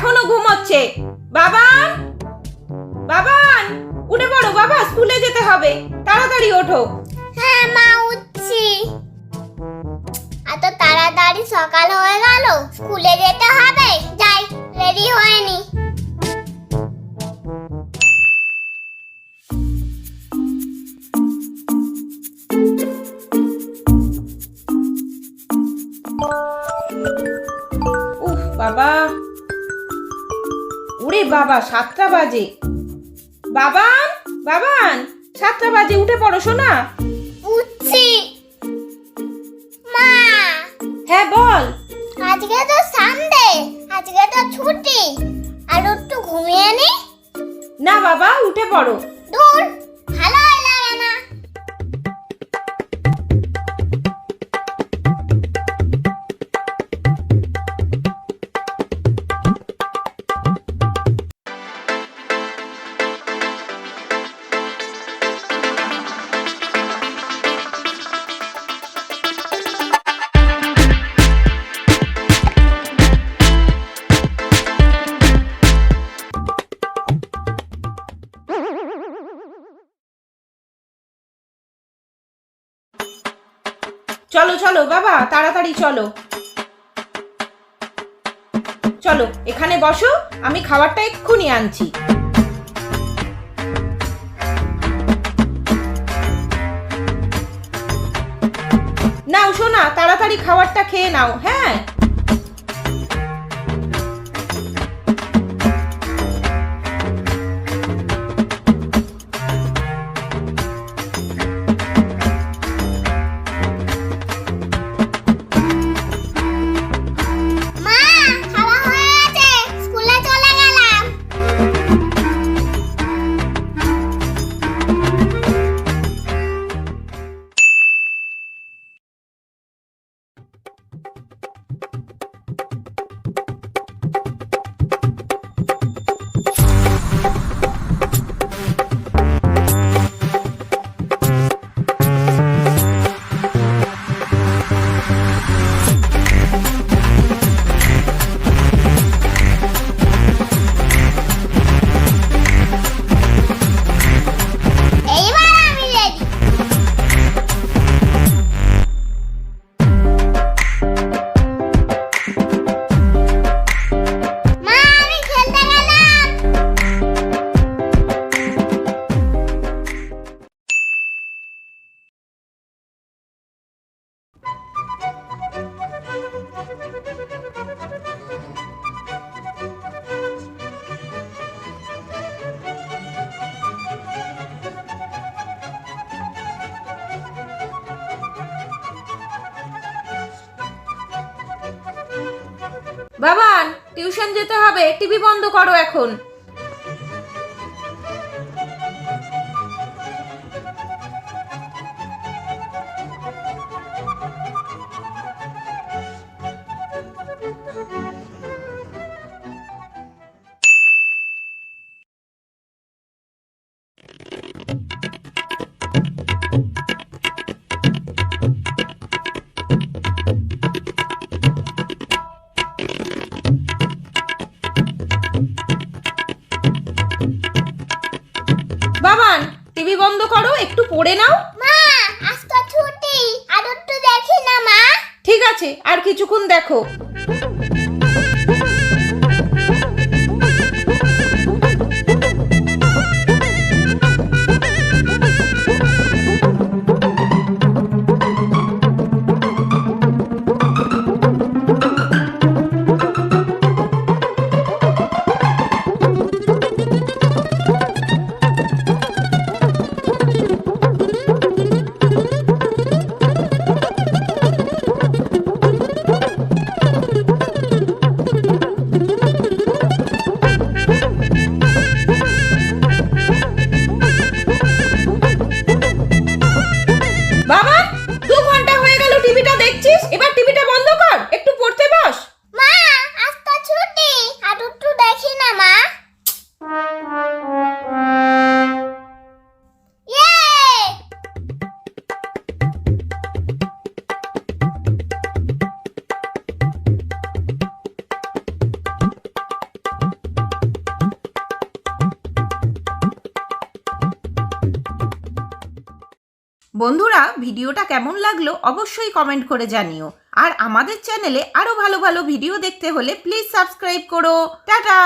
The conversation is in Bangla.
এখনও ঘুমোচ্ছে। বাবান! বাবান! উঠে পড়ো, বাবা, স্কুলে যেতে হবে। তাড়াতাড়ি ওঠো। হ্যাঁ মা, উঠছি। এত তাড়াতাড়ি সকাল হয়ে গেল, স্কুলে যেতে হবে? যাই, রেডি হয়নি বাবা সাতটা বাজে। বাবান বাবান সাতটা বাজে উঠে পড়ো শোনা উঠছি। মা। হ্যাঁ বল। আজকে তো সানডে আজকে তো ছুটি। আর একটু ঘুমিয়ে নি? না বাবা উঠে পড়ো। দূর। চলো চলো, বাবা, তাড়াতাড়ি চলো। চলো, এখানে বসো, আমি খাবারটা এক্ষুনি আনছি। নাও শোনা তাড়াতাড়ি খাবারটা খেয়ে নাও হ্যাঁ? বাবান টিউশন যেতে হবে টিভি বন্ধ করো এখন। বন্ধ করো একটু পড়ে নাও। মা আজ তো ছুটি। আর একটু দেখি না মা। ঠিক আছে আর কিছুক্ষণ দেখো। বন্ধুরা, ভিডিওটা কেমন লাগল অবশ্যই কমেন্ট করে জানিও। আর আমাদের চ্যানেলে আরও ভালো ভালো ভিডিও দেখতে হলে প্লিজ সাবস্ক্রাইব করো। টাটা!